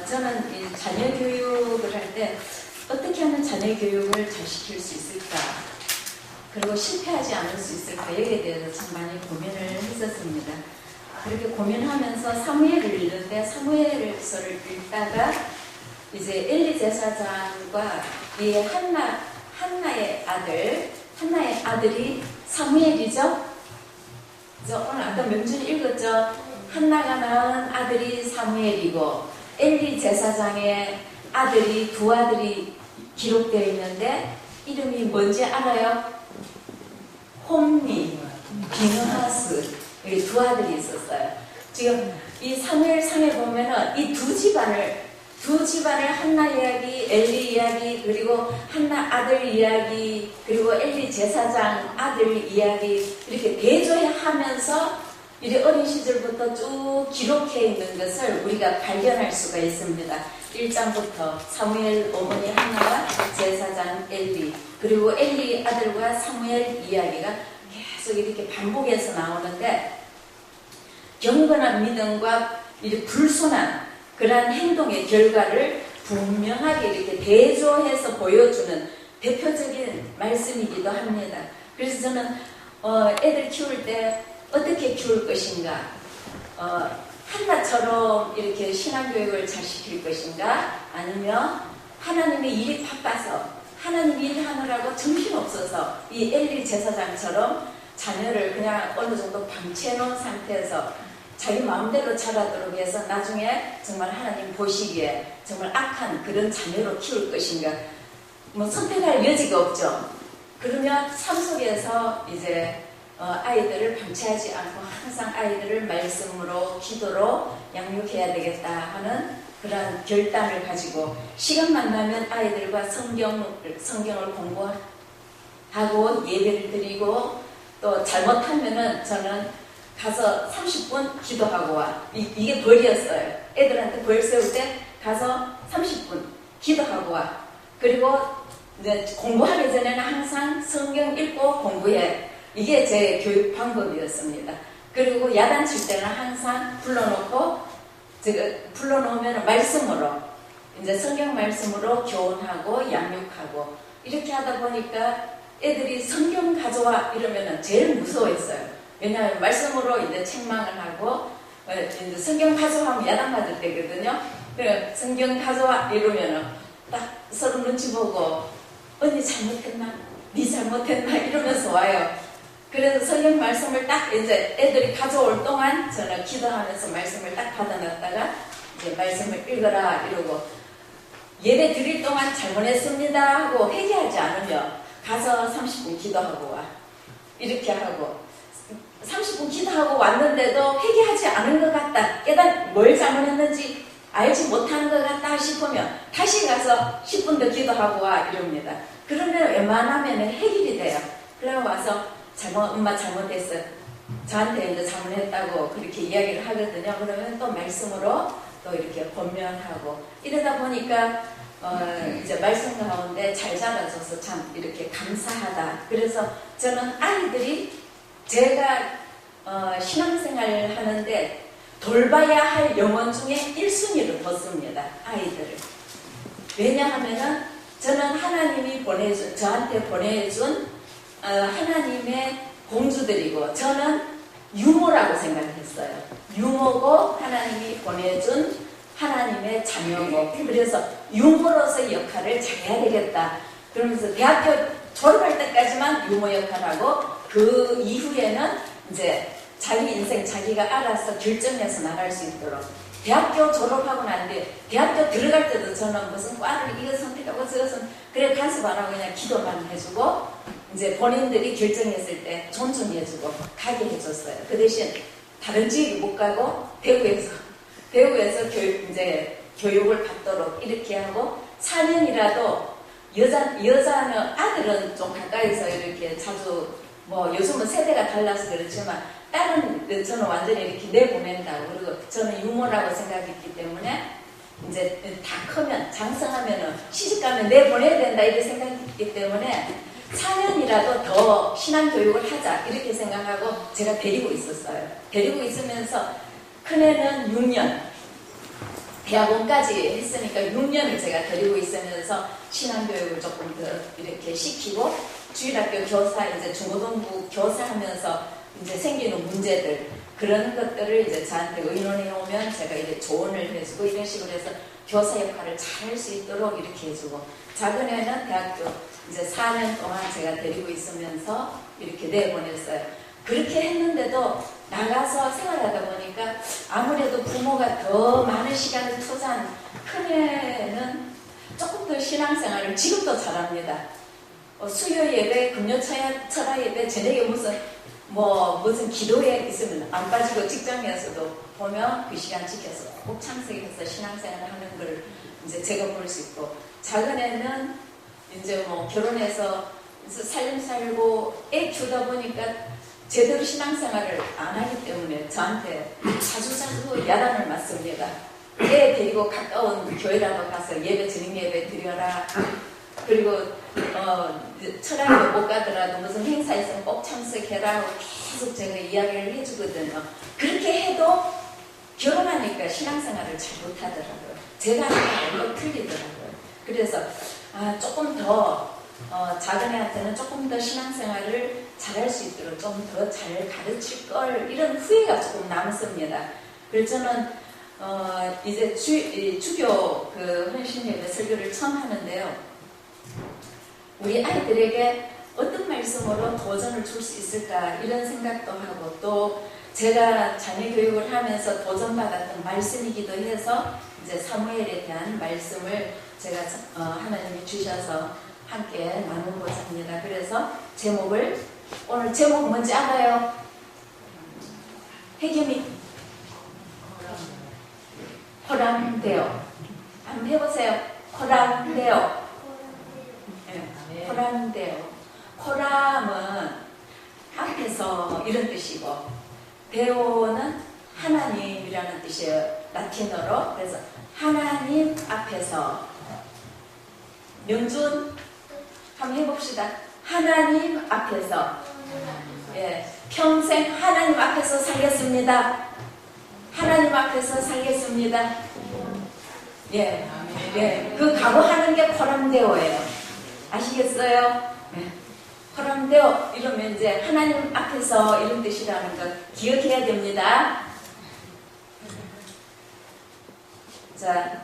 어, 저는 이 자녀 교육을 할 때 어떻게 하면 자녀 교육을 잘 시킬 수 있을까? 그리고 실패하지 않을 수 있을까? 여기에 대해서 참 많이 고민을 했었습니다. 그렇게 고민하면서 사무엘을 읽는데 사무엘서를 읽다가 이제 엘리 제사장과 이 한나 한나의 아들 한나의 아들이 사무엘이죠. 저 오늘 아까 명준 읽었죠. 한나가 낳은 아들이 사무엘이고 엘리 제사장의 아들이 두 아들이 기록되어 있는데 이름이 뭔지 알아요? 홈리, 비누하스 두 아들이 있었어요. 지금 이 사무엘 상에 보면은 이 두 집안을 두 집안을 한나 이야기, 엘리 이야기, 그리고 한나 아들 이야기, 그리고 엘리 제사장 아들 이야기 이렇게 대조하면서 이 어린 시절부터 쭉 기록해 있는 것을 우리가 발견할 수가 있습니다. 1장부터 사무엘 어머니 한나와 제사장 엘리 그리고 엘리 아들과 사무엘 이야기가 계속 이렇게 반복해서 나오는데 경건한 믿음과 이렇게 불순한 그러한 행동의 결과를 분명하게 이렇게 대조해서 보여주는 대표적인 말씀이기도 합니다. 그래서 저는 어, 애들 키울 때 어떻게 키울 것인가, 어, 한나처럼 이렇게 신앙교육을 잘 시킬 것인가, 아니면 하나님의 일이 바빠서 하나님 일 하느라고 정신없어서 이 엘리 제사장처럼 자녀를 그냥 어느 정도 방치해놓은 상태에서 자기 마음대로 자라도록 해서 나중에 정말 하나님 보시기에 정말 악한 그런 자녀로 키울 것인가? 뭐 선택할 여지가 없죠. 그러면 삶 속에서 이제 어, 아이들을 방치하지 않고 항상 아이들을 말씀으로 기도로 양육해야 되겠다 하는 그런 결단을 가지고 시간만 나면 아이들과 성경, 성경을 공부하고 예배를 드리고 또 잘못하면은 저는 가서 30분 기도하고 와. 이, 게 벌이었어요. 애들한테 벌 세울 때 가서 30분 기도하고 와. 그리고 공부하기 전에는 항상 성경 읽고 공부해. 이게 제 교육 방법이었습니다. 그리고 야단칠 때는 항상 불러놓고 불러놓으면 말씀으로 이제 성경 말씀으로 교훈하고 양육하고 이렇게 하다 보니까 애들이 성경 가져와 이러면은 제일 무서워했어요. 왜냐하면 말씀으로 이제 책망을 하고 어, 이제 성경 가져와면 야단 맞을 때거든요. 성경 가져와 이러면은 딱 서로 눈치 보고 언니 잘못했나? 네 잘못했나? 이러면서 와요. 그래서 성경 말씀을 딱 이제 애들이 가져올 동안 저는 기도하면서 말씀을 딱 받아놨다가 이제 말씀을 읽어라 이러고 예배 드릴 동안 잘못했습니다 하고 회개하지 않으면 가서 30분 기도하고 와. 이렇게 하고 30분 기도하고 왔는데도 회개하지 않은 것 같다. 깨달 뭘 잘못했는지 알지 못하는 것 같다 싶으면 다시 가서 10분 더 기도하고 와 이럽니다. 그러면 웬만하면 해결이 돼요. 그래 와서 잘못 엄마 잘못했어. 저한테 이제 잘못했다고 그렇게 이야기를 하거든요. 그러면 또 말씀으로 또 이렇게 권면하고 이러다 보니까 어, 이제 말씀 가운데 잘 자라줘서 참 이렇게 감사하다. 그래서 저는 아이들이 제가 어, 신앙생활을 하는데 돌봐야 할 영혼 중에 1순위를 뒀습니다. 아이들을. 왜냐하면은 저는 하나님이 보내준, 저한테 보내준 어, 하나님의 공주들이고 저는 유모라고 생각했어요. 유모고 하나님이 보내준 하나님의 자녀고 그래서 유모로서의 역할을 잘해야 되겠다. 그러면서 대학교 졸업할 때까지만 유모 역할하고 그 이후에는 이제 자기 인생 자기가 알아서 결정해서 나갈 수 있도록 대학교 졸업하고 난 뒤에 대학교 들어갈 때도 저는 무슨 과를 이거 선택하고 저것은 그래 간섭 안 하고 그냥 기도만 해주고 이제 본인들이 결정했을 때 존중해주고 가게 해줬어요. 그 대신 다른 지역에 못 가고 대구에서 대구에서 교육 이제 교육을 받도록 이렇게 하고 4년이라도 여자 여자는 아들은 좀 가까이서 이렇게 자주 뭐 요즘은 세대가 달라서 그렇지만 딸은 저는 완전히 이렇게 내보낸다고 그리고 저는 유머라고 생각했기 때문에 이제 다 크면 장성하면은 시집가면 내보내야 된다 이렇게 생각했기 때문에 4년이라도 더 신앙 교육을 하자. 이렇게 생각하고 제가 데리고 있었어요. 데리고 있으면서 큰애는 6년, 대학원까지 했으니까 6년을 제가 데리고 있으면서 신앙 교육을 조금 더 이렇게 시키고 주일학교 교사 이제 중고등부 교사하면서 이제 생기는 문제들 그런 것들을 이제 저한테 의논해 오면 제가 이제 조언을 해주고 이런 식으로 해서 교사 역할을 잘 할 수 있도록 이렇게 해주고. 작은 애는 대학교 이제 4년 동안 제가 데리고 있으면서 이렇게 내보냈어요. 그렇게 했는데도 나가서 생활하다 보니까 아무래도 부모가 더 많은 시간을 투자한 큰애는 조금 더 신앙생활을 지금도 잘합니다. 어, 수요 예배, 금요 철야, 철야 예배, 저녁에 무슨 뭐 무슨 기도에 있으면 안 빠지고 직장에서도 보면 그 시간 지켜서 꼭 참석해서 신앙생활을 하는 걸 이제 제가 볼 수 있고 작은 애는 이제 뭐 결혼해서 살림 살고 애 키우다 보니까 제대로 신앙생활을 안 하기 때문에 저한테 자주 자주 야단을 맞습니다. 애 데리고 가까운 교회라도 가서 예배 저녁 예배 드려라. 그리고 어, 철학에 못 가더라도 무슨 행사 있으면 꼭 참석해라 하고 계속 제가 이야기를 해주거든요. 그렇게 해도 결혼하니까 신앙생활을 잘 못하더라고요. 제가 건 틀리더라고요. 그래서 아, 조금 더 어, 작은 애한테는 조금 더 신앙생활을 잘할 수 있도록 좀 더 잘 가르칠 걸 이런 후회가 조금 남습니다. 그래서 저는 어, 이제 주, 이 주교 그 헌신 예배 설교를 처음 하는데요. 우리 아이들에게 어떤 말씀으로 도전을 줄 수 있을까 이런 생각도 하고 또 제가 자녀 교육을 하면서 도전받았던 말씀이기도 해서 이제 사무엘에 대한 말씀을 제가 어, 하나님이 주셔서 함께 나누고자 합니다. 그래서 제목을 오늘 제목 뭔지 알아요? 해겸이 호람대요. 한번 해보세요. 호람대요. 네, 호람대요. 호람은 앞에서 이런 뜻이고 대오는 하나님이라는 뜻이에요. 라틴어로. 그래서 하나님 앞에서 명준 한번 해봅시다. 하나님 앞에서 예, 평생 하나님 앞에서 살겠습니다. 하나님 앞에서 살겠습니다. 예, 예, 그 각오하는 게 코람데오예요. 아시겠어요? 예. 코람데오 이러면 이제 하나님 앞에서 이런 뜻이라는 걸 기억해야 됩니다. 자,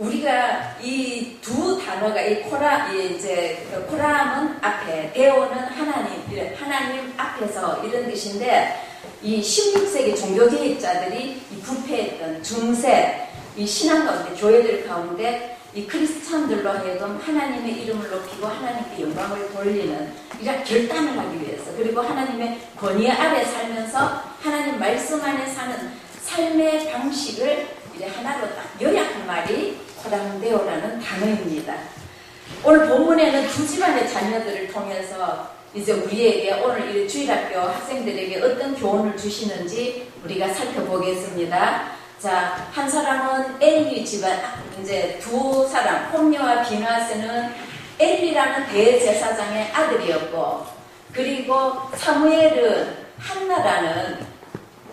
우리가 이 두 단어가 이 코라 이 이제 그 코람은 앞에 데오는 하나님 하나님 앞에서 이런 뜻인데 이 16세기 종교 개혁자들이 이 부패했던 중세 이 신앙 가운데 교회들 가운데 이 크리스찬들로 하여금 하나님의 이름을 높이고 하나님께 영광을 돌리는 이런 결단을 하기 위해서 그리고 하나님의 권위 아래 살면서 하나님 말씀 안에 사는 삶의 방식을 이제 하나로 딱 요약한 말이 코람데오라는 단어입니다. 오늘 본문에는 두 집안의 자녀들을 통해서 이제 우리에게 오늘 이 주일학교 학생들에게 어떤 교훈을 주시는지 우리가 살펴보겠습니다. 자, 한 사람은 엘리 집안, 이제 두 사람, 홈리와 비나스는 엘리라는 대제사장의 아들이었고, 그리고 사무엘은 한나라는,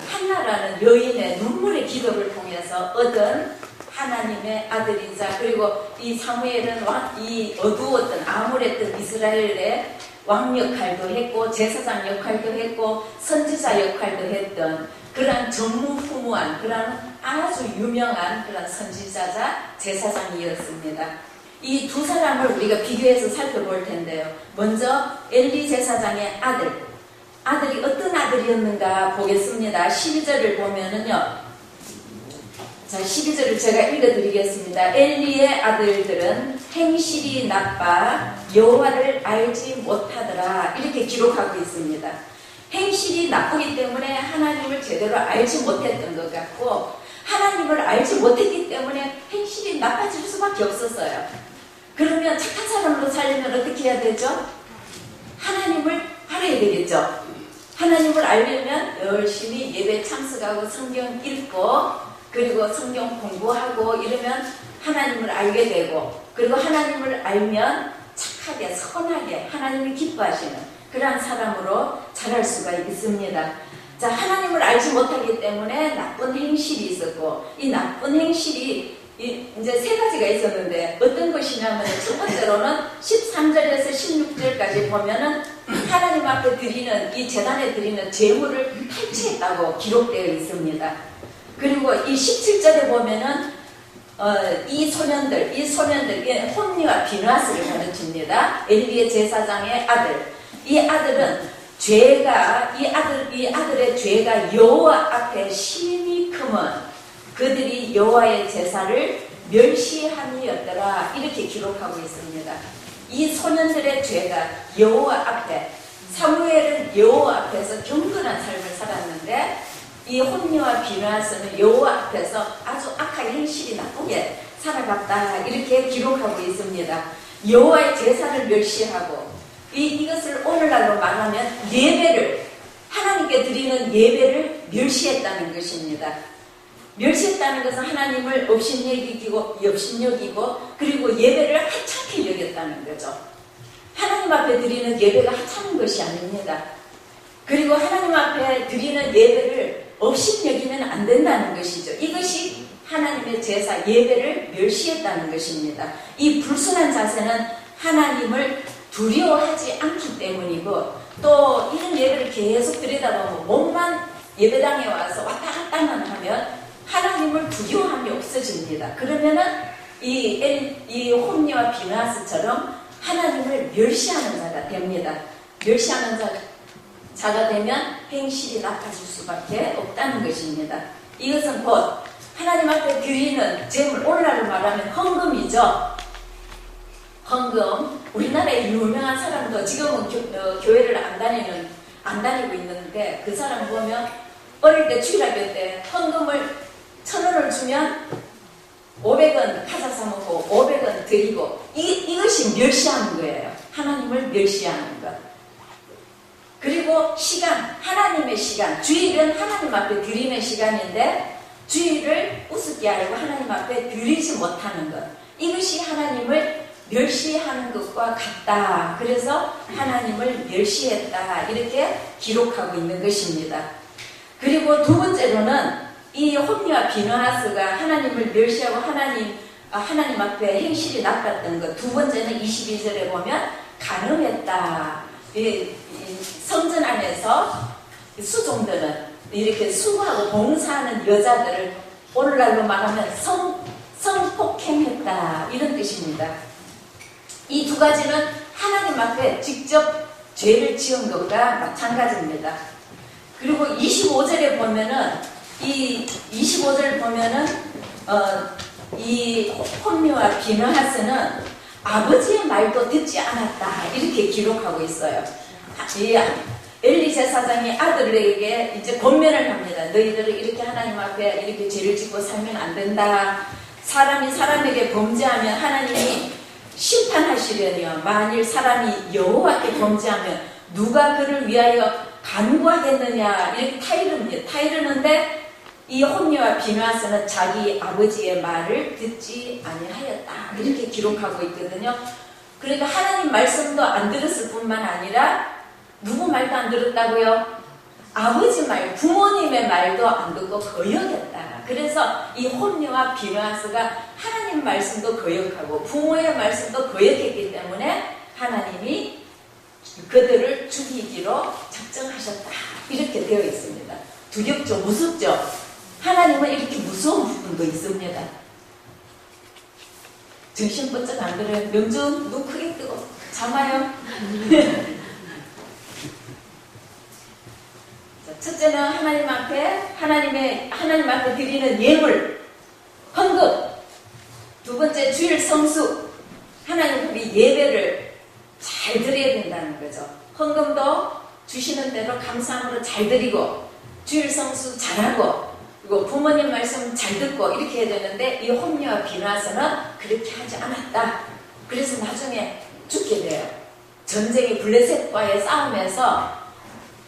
한나라는 여인의 눈물의 기도를 통해서 얻은 하나님의 아들이자, 그리고 이 사무엘은 왕, 이 어두웠던, 암울했던 이스라엘의 왕 역할도 했고, 제사장 역할도 했고, 선지자 역할도 했던, 그러한 전무후무한 그러한 아주 유명한 그런 선지자자 제사장이었습니다. 이 두 사람을 우리가 비교해서 살펴볼 텐데요. 먼저 엘리 제사장의 아들. 아들이 어떤 아들이었는가 보겠습니다. 12절을 보면은요. 자, 12절을 제가 읽어드리겠습니다. 엘리의 아들들은 행실이 나빠 여호와를 알지 못하더라. 이렇게 기록하고 있습니다. 행실이 나쁘기 때문에 하나님을 제대로 알지 못했던 것 같고 하나님을 알지 못했기 때문에 행실이 나빠질 수밖에 없었어요. 그러면 착한 사람으로 살려면 어떻게 해야 되죠? 하나님을 알아야 되겠죠. 하나님을 알려면 열심히 예배 참석하고 성경 읽고 그리고 성경 공부하고 이러면 하나님을 알게 되고 그리고 하나님을 알면 착하게 선하게 하나님을 기뻐하시는 그러한 사람으로 자랄 수가 있습니다. 자, 하나님을 알지 못하기 때문에 나쁜 행실이 있었고, 이 나쁜 행실이 이- 이제 세 가지가 있었는데, 어떤 것이냐면, 첫 번째로는 13절에서 16절까지 보면은, 하나님 앞에 드리는, 이 재단에 드리는 재물을 탈취했다고 기록되어 있습니다. 그리고 이 17절에 보면은, 어, 이 소년들, 이 소년들, 이 혼니와 비누아스를 가르칩니다. 엘리의 제사장의 아들. 이 아들은 죄가 이 아들 이 아들의 죄가 여호와 앞에 심히 크면 그들이 여호와의 제사를 멸시함이었더라 이렇게 기록하고 있습니다. 이 소년들의 죄가 여호와 앞에 사무엘은 여호와 앞에서 경건한 삶을 살았는데 이 혼미와 비나스는 여호와 앞에서 아주 악하게 행실이 나쁘게 살아갔다 이렇게 기록하고 있습니다. 여호와의 제사를 멸시하고 이, 이것을 오늘날로 말하면 예배를 하나님께 드리는 예배를 멸시했다는 것입니다. 멸시했다는 것은 하나님을 업신여기고 업신여기고 그리고 예배를 하찮게 여겼다는 거죠. 하나님 앞에 드리는 예배가 하찮은 것이 아닙니다. 그리고 하나님 앞에 드리는 예배를 업신여기면 안 된다는 것이죠. 이것이 하나님의 제사 예배를 멸시했다는 것입니다. 이 불순한 자세는 하나님을 두려워하지 않기 때문이고 또 이런 예배를 계속 드리다 보면 몸만 예배당에 와서 왔다 갔다만 하면 하나님을 두려워함이 없어집니다. 그러면은 이, 엘- 이 홈리와 비나스처럼 하나님을 멸시하는 자가 됩니다. 멸시하는 자, 자가 되면 행실이 나빠질 수밖에 없다는 것입니다. 이것은 곧 하나님 앞에 드리는 제물 오늘날로 말하면 헌금이죠. 헌금 우리나라에 유명한 사람도 지금은 교, 회를안 다니는 안 다니고 있는데 그 사람 보면 어릴 때 주일학교 때 헌금을 천 원을 주면 500원 과자 사 먹고 500원 드리고 이, 이것이 멸시하는 거예요. 하나님을 멸시하는 것. 그리고 시간, 하나님의 시간, 주일은 하나님 앞에 드리는 시간인데 주일을 우습게 알고 하나님 앞에 드리지 못하는 것. 이것이 하나님을 멸시하는 것과 같다. 그래서 하나님을 멸시했다. 이렇게 기록하고 있는 것입니다. 그리고 두 번째로는 이 홈리와 비너하스가 하나님을 멸시하고 하나님, 아, 하나님 앞에 행실이 나빴던 것. 두 번째는 22절에 보면 가늠했다. 이, 이 성전 안에서 수종들은 이렇게 수고하고 봉사하는 여자들을 오늘날로 말하면 성, 성폭행했다. 이런 뜻입니다. 이 두 가지는 하나님 앞에 직접 죄를 지은 것과 마찬가지입니다. 그리고 25절에 보면은 이 25절 보면은 어, 이 혼미와 비너하스는 아버지의 말도 듣지 않았다 이렇게 기록하고 있어요. 이 엘리 제사장이 아들에게 이제 권면을 합니다. 너희들은 이렇게 하나님 앞에 이렇게 죄를 짓고 살면 안 된다. 사람이 사람에게 범죄하면 하나님이 심판하시려니와 만일 사람이 여호와께 범죄하면 누가 그를 위하여 간구하겠느냐 이렇게 타이릅니다. 타이르는데 이 혼미와 비나스는 자기 아버지의 말을 듣지 아니하였다 이렇게 기록하고 있거든요. 그러니까 하나님 말씀도 안 들었을 뿐만 아니라 누구 말도 안 들었다고요? 아버지 말, 부모님의 말도 안 듣고 거역했다. 그래서 이 혼미와 비누아스가 하나님 말씀도 거역하고 부모의 말씀도 거역했기 때문에 하나님이 그들을 죽이기로 작정하셨다. 이렇게 되어 있습니다. 두렵죠? 무섭죠? 하나님은 이렇게 무서운 부분도 있습니다. 정신 번쩍 안 들어요. 명중 눈 크게 뜨고 참아요. 자, 첫째는 하나님 앞에 하나님의 하나님 앞에 드리는 예물 헌금 두 번째 주일 성수 하나님 앞에 예배를 잘 드려야 된다는 거죠. 헌금도 주시는 대로 감사함으로 잘 드리고 주일 성수 잘하고 그리고 부모님 말씀 잘 듣고 이렇게 해야 되는데 이 홈리와 비나서는 그렇게 하지 않았다. 그래서 나중에 죽게 돼요. 전쟁이 블레셋과의 싸움에서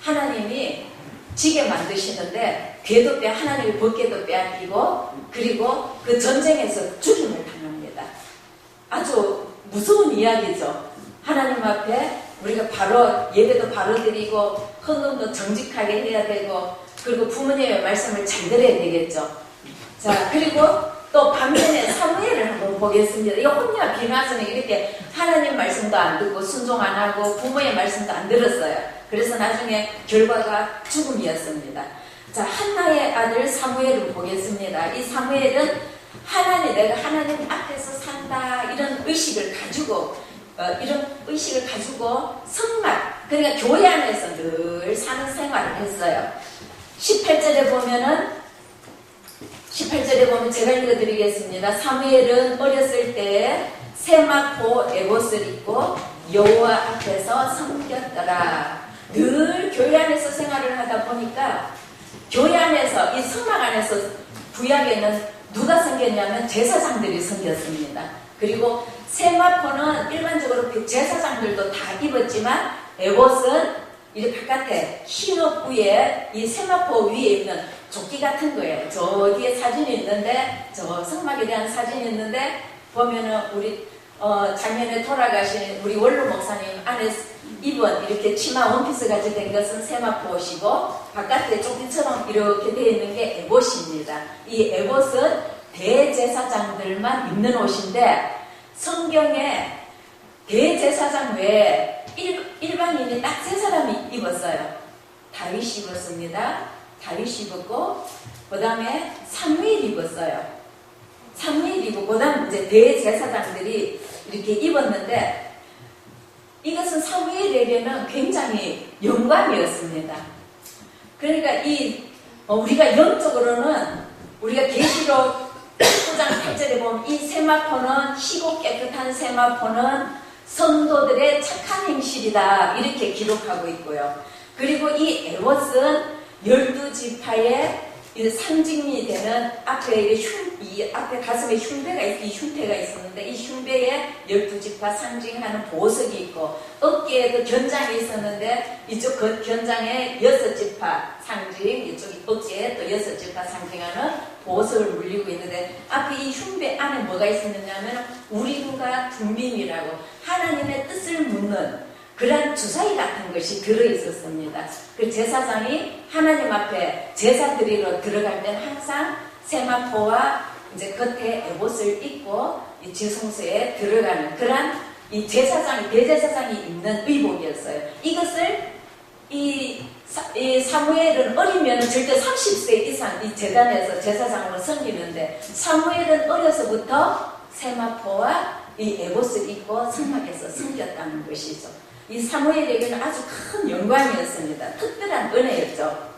하나님이 지게 만드시는데 궤도 빼 하나님이 벗개도 빼앗기고 그리고 그 전쟁에서 죽임을 당합니다. 아주 무서운 이야기죠. 하나님 앞에 우리가 바로 예배도 바로 드리고 헌금도 정직하게 해야 되고 그리고 부모님의 말씀을 잘 들어야 되겠죠. 자 그리고 또 반면에 사무엘을 한번 보겠습니다. 이 혼자 비나서는 이렇게 하나님 말씀도 안 듣고 순종 안 하고 부모의 말씀도 안 들었어요. 그래서 나중에 결과가 죽음이었습니다. 자 한나의 아들 사무엘을 보겠습니다. 이 사무엘은 하나님 내가 하나님 앞에서 산다 이런 의식을 가지고 어, 이런 의식을 가지고 성막 그러니까 교회 안에서 늘 사는 생활을 했어요. 18절에 보면은 18절에 보면 제가 읽어드리겠습니다. 사무엘은 어렸을 때 세마포 에봇을 입고 여호와 앞에서 섬겼더라. 늘 교회 안에서 생활을 하다 보니까 교회 안에서 이 성막 안에서 구약에는 누가 섬겼냐면 제사장들이 섬겼습니다. 그리고 세마포는 일반적으로 제사장들도 다 입었지만 에봇은 이 바깥에 흰옷 위에 이 세마포 위에 있는 조끼 같은 거예요. 저기에 사진이 있는데 저 성막에 대한 사진이 있는데 보면은 우리 어, 작년에 돌아가신 우리 원로 목사님 안에 입은 이렇게 치마 원피스 같이 된 것은 세마포 옷이고 바깥에 조끼처럼 이렇게 되어 있는 게 에봇입니다. 이 에봇은 대제사장들만 입는 옷인데 성경에 대제사장 외에 일, 일반인이 딱 세 사람이 입었어요. 다윗이 입었습니다. 다윗이 입었고 그 다음에 사무엘 입었어요. 사무엘 입고 그 다음 이제 대제사장들이 이렇게 입었는데 이것은 사무엘 에게는 굉장히 영광이었습니다. 그러니까 이 어, 우리가 영적으로는 우리가 계시록 9장 8절에 보면 이 세마포는 희고 깨끗한 세마포는 성도들의 착한 행실이다 이렇게 기록하고 있고요. 그리고 이 에봇은 열두 지파의 상징이 되는 앞에 흉, 이 앞에 가슴에 흉배가 있, 이 흉태가 있었는데 이 흉배에 열두 지파 상징하는 보석이 있고 어깨에도 견장이 있었는데 이쪽 그 견장에 여섯 지파 상징 이쪽 어깨에 또 여섯 지파 상징하는 보석을 물리고 있는데 앞에 이 흉배 안에 뭐가 있었느냐면 우리가 국민이라고 하나님의 뜻을 묻는 그런 주사위 같은 것이 들어 있었습니다. 그 제사장이 하나님 앞에 제사 드리러 들어갈 때는 항상 세마포와 이제 겉에 에봇을 입고 이 지성소에 들어가는 그러한 이 제사장이 대제사장이 입는 의복이었어요. 이것을 이, 사, 이 사무엘은 어리면 절대 30세 이상 이 재단에서 제사장으로 섬기는데 사무엘은 어려서부터 세마포와 이 에봇을 입고 성막에서 섬겼다는 것이죠. 이 사무엘에게는 아주 큰 영광이었습니다. 특별한 은혜였죠.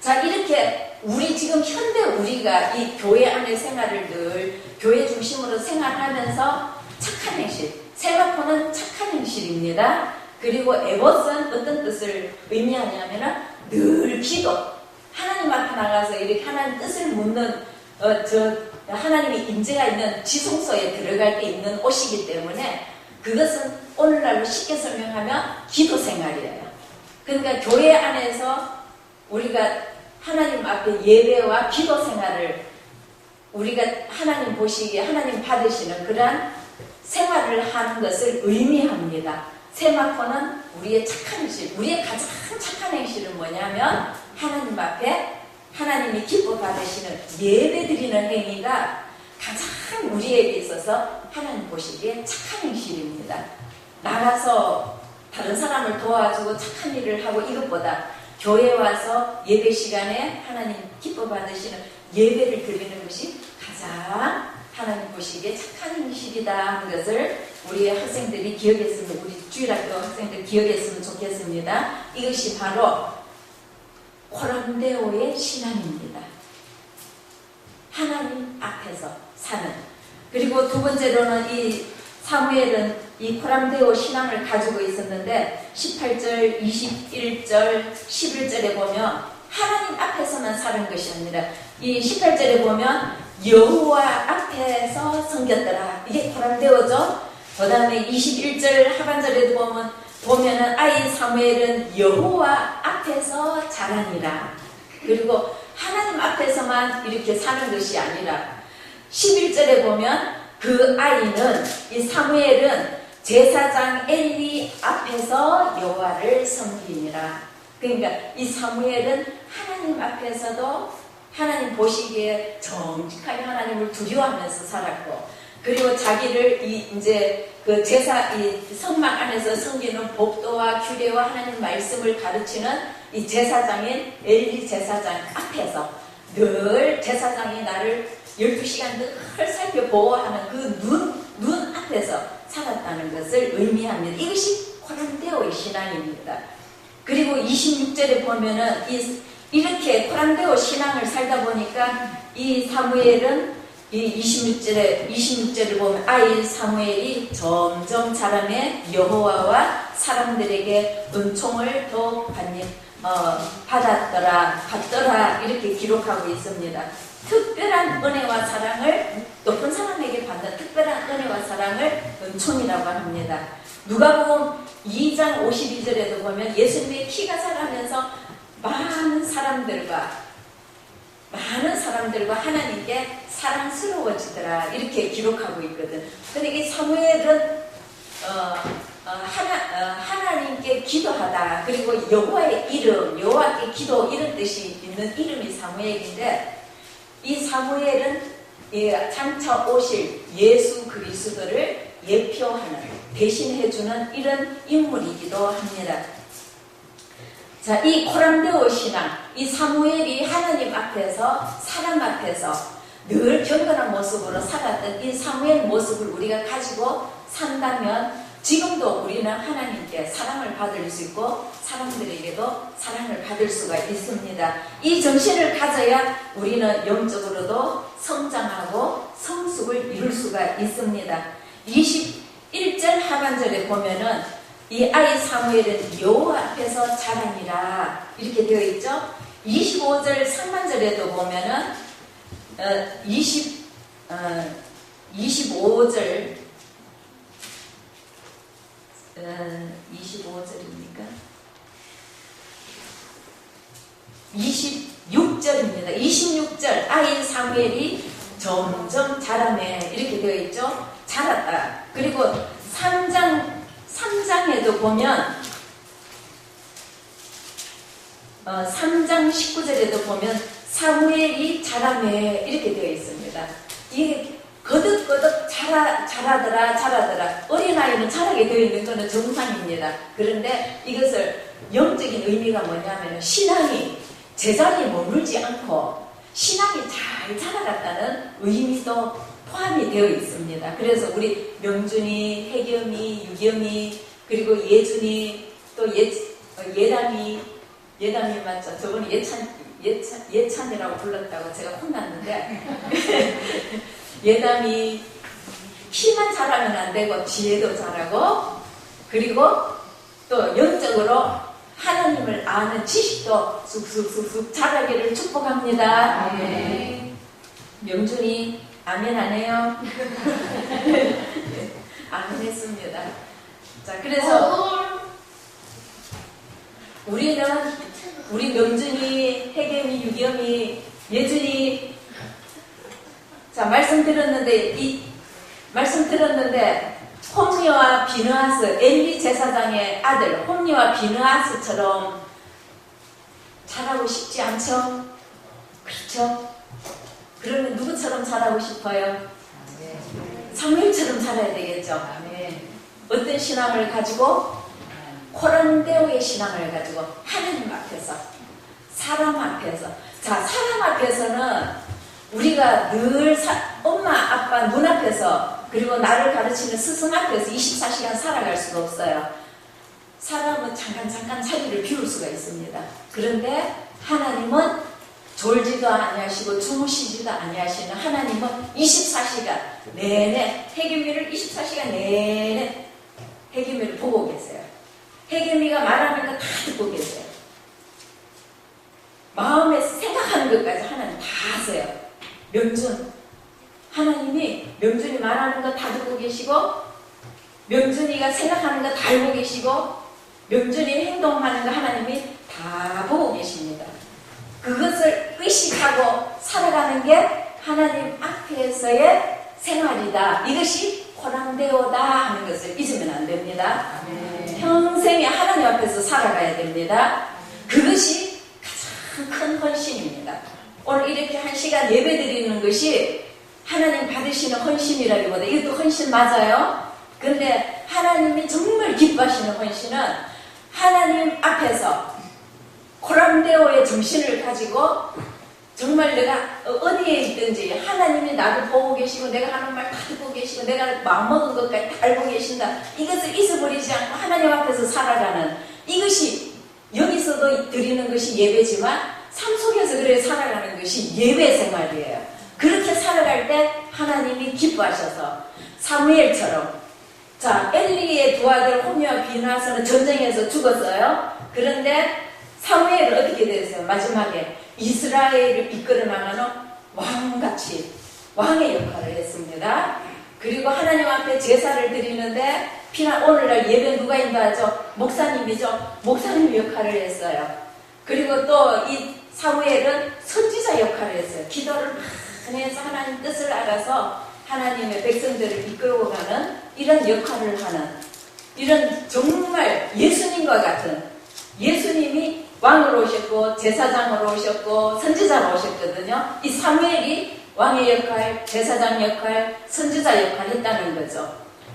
자, 이렇게 우리 지금 현대 우리가 이 교회 안의 생활을 늘 교회 중심으로 생활하면서 착한 행실, 세마포는 착한 행실입니다. 그리고 에봇은 어떤 뜻을 의미하냐면은 늘 기도. 하나님 앞에 나가서 이렇게 하나님 뜻을 묻는 어, 저 하나님의 임재가 있는 지성소에 들어갈 때 입는 옷이기 때문에 그것은 오늘날로 쉽게 설명하면 기도 생활이에요. 그러니까 교회 안에서 우리가 하나님 앞에 예배와 기도 생활을 우리가 하나님 보시기에 하나님 받으시는 그러한 생활을 하는 것을 의미합니다. 세마포는 우리의 착한 행실, 우리의 가장 착한 행실은 뭐냐면 하나님 앞에 하나님이 기뻐 받으시는 예배 드리는 행위가 가장 우리에게 있어서 하나님 보시기에 착한 행실입니다. 나가서 다른 사람을 도와주고 착한 일을 하고 이것보다 교회 와서 예배 시간에 하나님 기뻐 받으시는 예배를 드리는 것이 가장 하나님 보시기에 착한 행실이다 하는 것을 우리 학생들이 기억했으면 우리 주일학교 학생들 기억했으면 좋겠습니다. 이것이 바로 코람데오의 신앙입니다. 하나님 앞에서 사는 그리고 두 번째로는 이 사무엘은 이 코람데오 신앙을 가지고 있었는데 18절, 21절, 11절에 보면 하나님 앞에서만 사는 것이 아니라 이 18절에 보면 여호와 앞에서 섬겼더라. 이게 코람데오죠. 그 다음에 21절 하반절에도 보면 보면은 아이 사무엘은 여호와 앞에서 자라니라. 그리고 하나님 앞에서만 이렇게 사는 것이 아니라 11절에 보면 그 아이는 이 사무엘은 제사장 엘리 앞에서 여호와를 섬기니라. 그러니까 이 사무엘은 하나님 앞에서도 하나님 보시기에 정직하게 하나님을 두려워하면서 살았고 그리고 자기를 이 이제 그 제사 이 성막 안에서 섬기는 법도와 규례와 하나님 말씀을 가르치는 이 제사장인 엘리 제사장 앞에서 늘 제사장이 나를 12시간 늘 살펴 보호하는 그 눈, 눈 앞에서 살았다는 것을 의미합니다. 이것이 코란데오의 신앙입니다. 그리고 26절에 보면은 이, 이렇게 코란데오 신앙을 살다 보니까 이 사무엘은 이 26절에 26절을 보면 아이 사무엘이 점점 자라매 여호와와 사람들에게 은총을 더 받니, 어, 받았더라 받더라 이렇게 기록하고 있습니다. 특별한 은혜와 사랑을 높은 사람에게 받는 특별한 은혜와 사랑을 은총이라고 합니다. 누가복음 2장 52절에도 보면 예수님의 키가 자라면서 많은 사람들과 많은 사람들과 하나님께 사랑스러워지더라 이렇게 기록하고 있거든. 근데 이 사무엘은 어, 어, 하나, 어, 하나님께 기도하다 그리고 여호와의 이름 여호와께 기도 이런 뜻이 있는 이름이 사무엘인데 이 사무엘은 예, 장차 오실 예수 그리스도를 예표하는 대신해주는 이런 인물이기도 합니다. 자, 이 코람데오 신앙, 이 사무엘이 하나님 앞에서 사람 앞에서 늘 경건한 모습으로 살았던 이 사무엘 모습을 우리가 가지고 산다면 지금도 우리는 하나님께 사랑을 받을 수 있고 사람들에게도 사랑을 받을 수가 있습니다. 이 정신을 가져야 우리는 영적으로도 성장하고 성숙을 이룰 수가 있습니다. 21절 하반절에 보면은 이 아이 사무엘은 여호와 앞에서 자라니라 이렇게 되어 있죠. 25절 상반절에도 보면은 어, 20 어, 25절 어, 25절입니까? 26절입니다. 26절 아이 사무엘이 점점 자라네 이렇게 되어 있죠. 자랐다. 그리고 3장 3장에도 보면 어, 3장 19절에도 보면 사무엘이 자라매 이렇게 되어 있습니다. 이게 거듭거듭 자라, 자라더라 자라더라 어린아이는 자라게 되어 있는 것은 정상입니다. 그런데 이것을 영적인 의미가 뭐냐면 신앙이 제자리에 머물지 않고 신앙이 잘 자라갔다는 의미도 포함이 되어 있습니다. 그래서 우리 명준이, 혜겸이, 유겸이, 그리고 예준이, 또 예, 어, 예담이, 예담이 맞죠? 저번에 예찬, 예찬, 예찬이라고 불렀다고 제가 혼났는데, 예담이 키만 잘하면 안 되고, 지혜도 잘하고, 그리고 또 영적으로 하나님을 아는 지식도 쑥쑥쑥쑥 자라기를 축복합니다. 네. 명준이 아멘 안 해요? 아멘 했습니다. 자, 그래서 우리는 우리 명준이, 혜겸이, 유겸이, 예준이 자, 말씀 들었는데 이 말씀 들었는데 홈리와 비느하스, 엘리 제사장의 아들 홈리와 비느하스처럼 자라고 싶지 않죠? 그렇죠? 그러면 누구처럼 자라고 싶어요? 사무엘처럼 자라야 되겠죠? 어떤 신앙을 가지고? 코란데오의 신앙을 가지고 하나님 앞에서 사람 앞에서 자 사람 앞에서는 우리가 늘 사, 엄마 아빠 눈앞에서 그리고 나를 가르치는 스승 앞에서 24시간 살아갈 수가 없어요. 사람은 잠깐 잠깐 자리를 비울 수가 있습니다. 그런데 하나님은 졸지도 아니하시고 주무시지도 아니하시는 하나님은 24시간 내내 해결미를 24시간 내내 해결미를 보고 계세요. 해결미가 말하는 거 다 듣고 계세요. 마음에 생각하는 것까지 하나님 다 아세요. 명준 하나님이 명준이 말하는 거 다 듣고 계시고 명준이가 생각하는 거 다 알고 계시고 명준이 행동하는 거 하나님이 다 보고 계십니다. 그것을 의식하고 살아가는 게 하나님 앞에서의 생활이다. 이것이 코랑데오다 하는 것을 잊으면 안 됩니다. 평생에 하나님 앞에서 살아가야 됩니다. 그것이 가장 큰 헌신입니다. 오늘 이렇게 한 시간 예배 드리는 것이 하나님 받으시는 헌신이라기보다 이것도 헌신 맞아요. 근데 하나님이 정말 기뻐하시는 헌신은 하나님 앞에서 코람데오의 정신을 가지고 정말 내가 어디에 있든지 하나님이 나를 보고 계시고 내가 하는 말 다 듣고 계시고 내가 마음먹은 것까지 다 알고 계신다. 이것을 잊어버리지 않고 하나님 앞에서 살아가는 이것이 여기서도 드리는 것이 예배지만 삶 속에서 그래 살아가는 것이 예배 생활이에요. 그렇게 살아갈 때 하나님이 기뻐하셔서 사무엘처럼 자 엘리의 두 아들 호미와 비나서는 전쟁에서 죽었어요. 그런데 사무엘은 어떻게 됐어요? 마지막에 이스라엘을 이끌어 나가는 왕같이 왕의 역할을 했습니다. 그리고 하나님 앞에 제사를 드리는데 피나 오늘날 예배 누가 인도하죠? 목사님이죠. 목사님 역할을 했어요. 그리고 또 이 사무엘은 선지자 역할을 했어요. 기도를 많이 해서 하나님 뜻을 알아서 하나님의 백성들을 이끌고 가는 이런 역할을 하는 이런 정말 예수님과 같은 예수님이 왕으로 오셨고 제사장으로 오셨고 선지자로 오셨거든요. 이 사무엘이 왕의 역할, 제사장 역할, 선지자 역할을 했다는 거죠.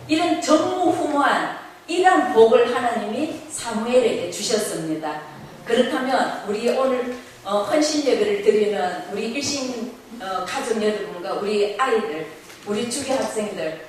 이런 전무후무한 이런 복을 하나님이 사무엘에게 주셨습니다. 그렇다면 우리 오늘 어, 헌신 예배를 드리는 우리 일신 어, 가족 여러분과 우리 아이들, 우리 주교 학생들,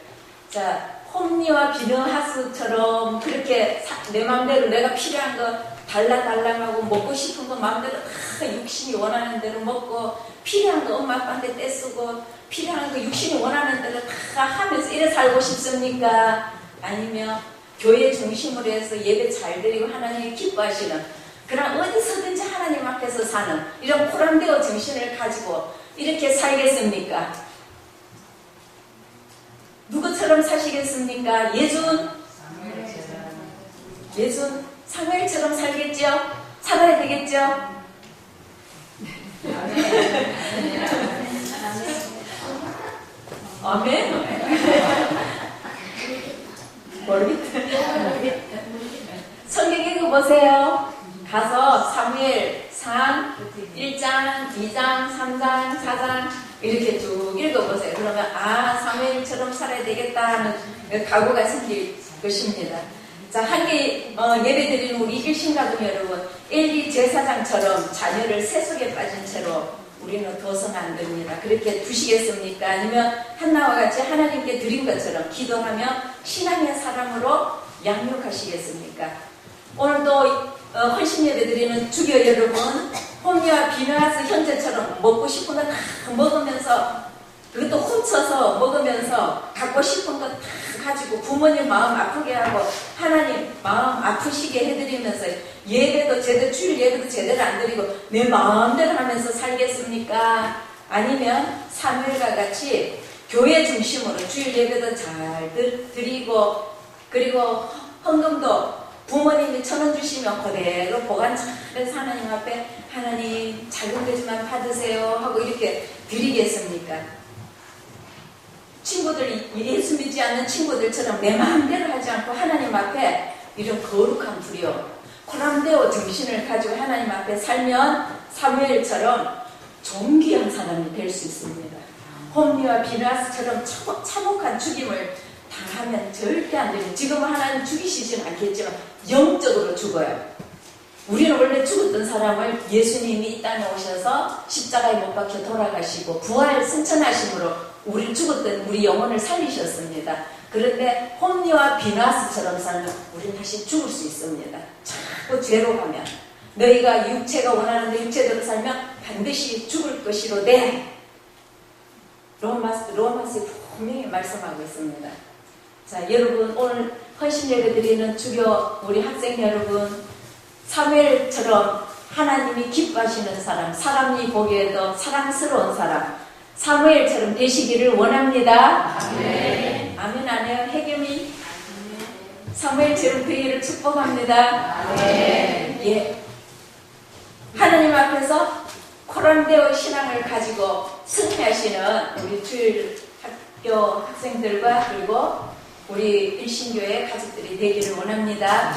자 홈리와 비너하스처럼 그렇게 사, 내 마음대로 내가 필요한 거 달라달라하고 먹고 싶은 거 마음대로 다 육신이 원하는 대로 먹고 필요한 거 엄마 아빠한테 떼쓰고 필요한 거 육신이 원하는 대로 다 하면서 이래 살고 싶습니까? 아니면 교회 중심으로 해서 예배 잘 드리고 하나님이 기뻐하시는 그런 어디서든지 하나님 앞에서 사는 이런 코람데오 정신을 가지고 이렇게 살겠습니까? 누구처럼 사시겠습니까? 예준? 예준? 사무엘처럼 살겠죠? 살아야 되겠죠? 아멘? 모르겠다. 성경 읽어보세요. 가서 사무엘 3, 1장, 2장, 3장, 4장 이렇게 쭉 읽어보세요. 그러면 아 사무엘처럼 살아야 되겠다 하는 각오가 생길 것입니다. 자, 한개 어, 예배 드리는 우리 일신가족 여러분, 엘리 제사장처럼 자녀를 세속에 빠진 채로 우리는 둬서는 안 됩니다. 그렇게 두시겠습니까? 아니면 한나와 같이 하나님께 드린 것처럼 기도하며 신앙의 사람으로 양육하시겠습니까? 오늘도 어, 헌신 예배 드리는 주교 여러분, 홈리와 비나스 현재처럼 먹고 거다 먹으면서 그것도 훔쳐서 먹으면서 갖고 싶은 거다 가지고 부모님 마음 아프게 하고 하나님 마음 아프시게 해드리면서 예배도 제대로 주일 예배도 제대로 안 드리고 내 마음대로 하면서 살겠습니까? 아니면 사무엘과 같이 교회 중심으로 주일 예배도 잘 드리고 그리고 헌금도 부모님이 천 원 주시면 그대로 보관 잘해서 하나님 앞에 하나님 작은 되지만 받으세요 하고 이렇게 드리겠습니까? 친구들 예수 믿지 않는 친구들처럼 내 마음대로 하지 않고 하나님 앞에 이런 거룩한 불이요 코람데오 정신을 가지고 하나님 앞에 살면 사무엘처럼 존귀한 사람이 될 수 있습니다. 홈리와 비나스처럼 참혹한 죽임을 당하면 절대 안 됩니다. 지금은 하나님 죽이시지는 않겠지만 영적으로 죽어요. 우리는 원래 죽었던 사람을 예수님이 이 땅에 오셔서 십자가에 못 박혀 돌아가시고 부활 승천하심으로 우리 죽었던 우리 영혼을 살리셨습니다. 그런데 홈리와 비나스처럼 살면 우리는 다시 죽을 수 있습니다. 자꾸 죄로 가면 너희가 육체가 원하는데 육체대로 살면 반드시 죽을 것이로되 로마스 로마스 분명히 말씀하고 있습니다. 자 여러분 오늘 헌신 예배 드리는 주교 우리 학생 여러분 사무엘처럼 하나님이 기뻐하시는 사람 사람이 보기에도 사랑스러운 사람 사무엘처럼 되시기를 원합니다. 아멘. 아멘 안 해요? 해겸이 사무엘처럼 되기를 축복합니다. 아멘. 예. 하나님 앞에서 코란데오 신앙을 가지고 승리하시는 우리 주일 학생들과 그리고 우리 일신교회 가족들이 되기를 원합니다.